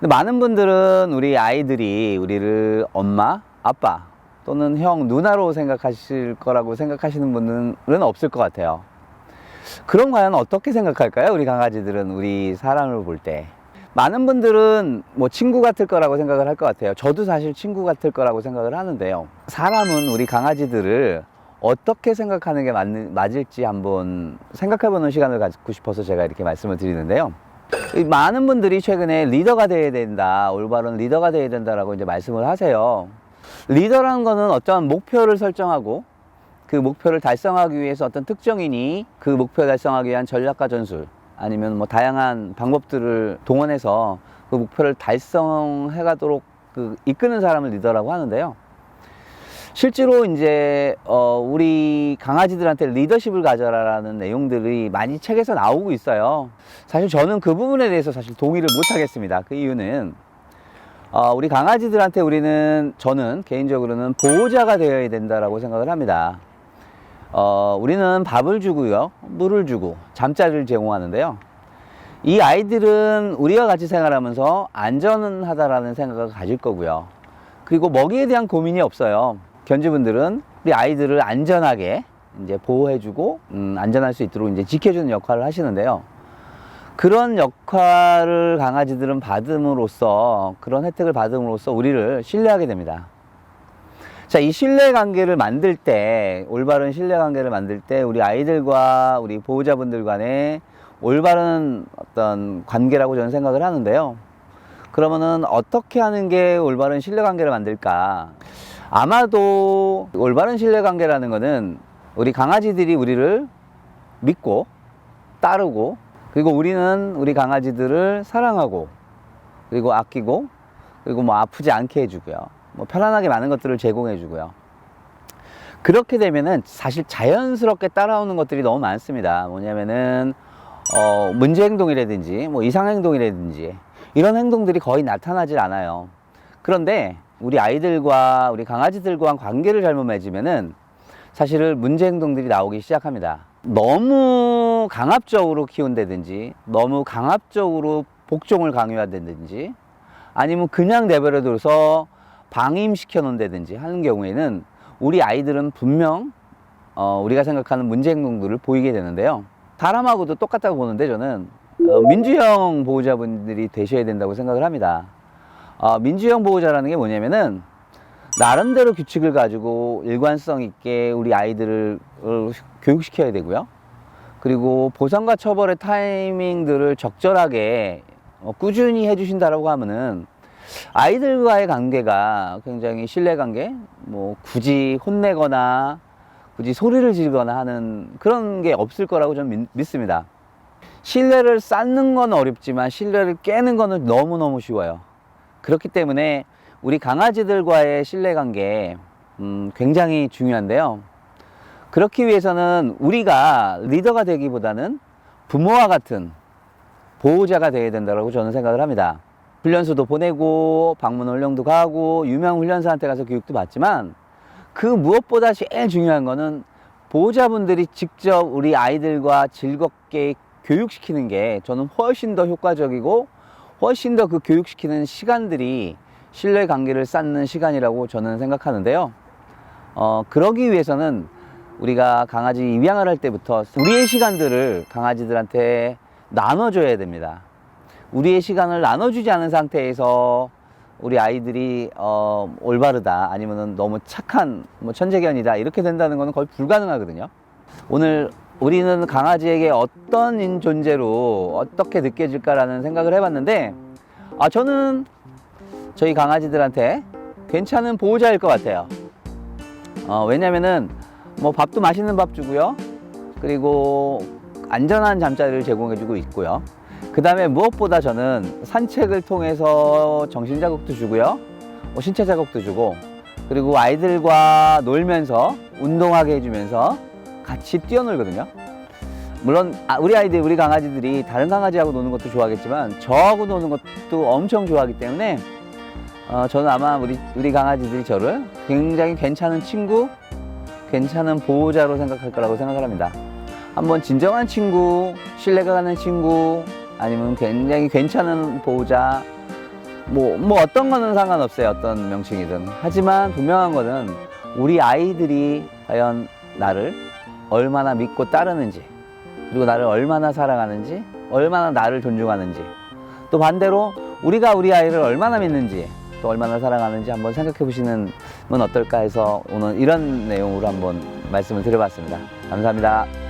많은 분들은 우리 아이들이 우리를 엄마, 아빠 또는 형, 누나로 생각하실 거라고 생각하시는 분들은 없을 것 같아요. 그럼 과연 어떻게 생각할까요? 우리 강아지들은 우리 사람을 볼 때. 많은 분들은 뭐 친구 같을 거라고 생각을 할 것 같아요. 저도 사실 친구 같을 거라고 생각을 하는데요. 사람은 우리 강아지들을 어떻게 생각하는 게 맞, 맞을지 한번 생각해 보는 시간을 갖고 싶어서 제가 이렇게 말씀을 드리는데요. 이 많은 분들이 최근에 리더가 돼야 된다, 올바른 리더가 돼야 된다라고 이제 말씀을 하세요. 리더라는 거는 어떠한 목표를 설정하고 그 목표를 달성하기 위해서 어떤 특정인이 그 목표 달성하기 위한 전략과 전술 아니면 뭐 다양한 방법들을 동원해서 그 목표를 달성해 가도록 그 이끄는 사람을 리더라고 하는데요. 실제로 이제 어 우리 강아지들한테 리더십을 가져라라는 내용들이 많이 책에서 나오고 있어요. 사실 저는 그 부분에 대해서 사실 동의를 못 하겠습니다. 그 이유는 어 우리 강아지들한테 우리는 저는 개인적으로는 보호자가 되어야 된다라고 생각을 합니다. 어 우리는 밥을 주고요, 물을 주고 잠자리를 제공하는데요. 이 아이들은 우리와 같이 생활하면서 안전하다라는 생각을 가질 거고요. 그리고 먹이에 대한 고민이 없어요. 견주분들은 우리 아이들을 안전하게 이제 보호해주고 음, 안전할 수 있도록 이제 지켜주는 역할을 하시는데요. 그런 역할을 강아지들은 받음으로써 그런 혜택을 받음으로써 우리를 신뢰하게 됩니다. 자, 이 신뢰 관계를 만들 때 올바른 신뢰 관계를 만들 때 우리 아이들과 우리 보호자분들 간의 올바른 어떤 관계라고 저는 생각을 하는데요. 그러면은 어떻게 하는 게 올바른 신뢰 관계를 만들까? 아마도 올바른 신뢰 관계라는 거는 우리 강아지들이 우리를 믿고 따르고 그리고 우리는 우리 강아지들을 사랑하고 그리고 아끼고 그리고 뭐 아프지 않게 해주고요. 뭐 편안하게 많은 것들을 제공해 주고요. 그렇게 되면은 사실 자연스럽게 따라오는 것들이 너무 많습니다. 뭐냐면은 어, 문제 행동이라든지 뭐 이상 행동이라든지 이런 행동들이 거의 나타나질 않아요. 그런데 우리 아이들과 우리 강아지들과 관계를 잘못 맺으면은 사실은 문제 행동들이 나오기 시작합니다. 너무 강압적으로 키운다든지 너무 강압적으로 복종을 강요한다든지 아니면 그냥 내버려둬서 방임시켜 놓는다든지 하는 경우에는 우리 아이들은 분명 어, 우리가 생각하는 문제 행동들을 보이게 되는데요. 사람하고도 똑같다고 보는데 저는 어, 민주형 보호자분들이 되셔야 된다고 생각을 합니다. 어, 민주형 보호자라는 게 뭐냐면은 나름대로 규칙을 가지고 일관성 있게 우리 아이들을 어, 교육시켜야 되고요. 그리고 보상과 처벌의 타이밍들을 적절하게 어, 꾸준히 해주신다라고 하면은 아이들과의 관계가 굉장히 신뢰관계, 뭐 굳이 혼내거나 굳이 소리를 지르거나 하는 그런 게 없을 거라고 저는 믿, 믿습니다. 신뢰를 쌓는 건 어렵지만 신뢰를 깨는 거는 너무너무 쉬워요. 그렇기 때문에 우리 강아지들과의 신뢰관계 음, 굉장히 중요한데요. 그렇기 위해서는 우리가 리더가 되기보다는 부모와 같은 보호자가 되어야 된다고 저는 생각을 합니다. 훈련소도 보내고 방문 훈련도 가고 유명 훈련사한테 가서 교육도 받지만 그 무엇보다 제일 중요한 거는 보호자분들이 직접 우리 아이들과 즐겁게 교육시키는 게 저는 훨씬 더 효과적이고 훨씬 더 그 교육시키는 시간들이 신뢰 관계를 쌓는 시간이라고 저는 생각하는데요. 어, 그러기 위해서는 우리가 강아지 입양을 할 때부터 우리의 시간들을 강아지들한테 나눠줘야 됩니다. 우리의 시간을 나눠주지 않은 상태에서 우리 아이들이 어, 올바르다 아니면 너무 착한 뭐 천재견이다 이렇게 된다는 것은 거의 불가능하거든요. 오늘 우리는 강아지에게 어떤 존재로 어떻게 느껴질까라는 생각을 해봤는데 아 저는 저희 강아지들한테 괜찮은 보호자일 것 같아요. 어, 왜냐면은 뭐 밥도 맛있는 밥 주고요. 그리고 안전한 잠자리를 제공해주고 있고요. 그 다음에 무엇보다 저는 산책을 통해서 정신 자극도 주고요. 뭐 신체 자극도 주고 그리고 아이들과 놀면서 운동하게 해주면서 같이 뛰어놀거든요. 물론 아, 우리 아이들, 우리 강아지들이 다른 강아지하고 노는 것도 좋아하겠지만 저하고 노는 것도 엄청 좋아하기 때문에 어, 저는 아마 우리 우리 강아지들이 저를 굉장히 괜찮은 친구, 괜찮은 보호자로 생각할 거라고 생각을 합니다. 한번 진정한 친구, 신뢰가 가는 친구, 아니면 굉장히 괜찮은 보호자, 뭐, 뭐 어떤 거는 상관없어요. 어떤 명칭이든. 하지만 분명한 거는 우리 아이들이 과연 나를 얼마나 믿고 따르는지, 그리고 나를 얼마나 사랑하는지, 얼마나 나를 존중하는지, 또 반대로 우리가 우리 아이를 얼마나 믿는지, 또 얼마나 사랑하는지 한번 생각해 보시는 건 어떨까 해서 오늘 이런 내용으로 한번 말씀을 드려봤습니다. 감사합니다.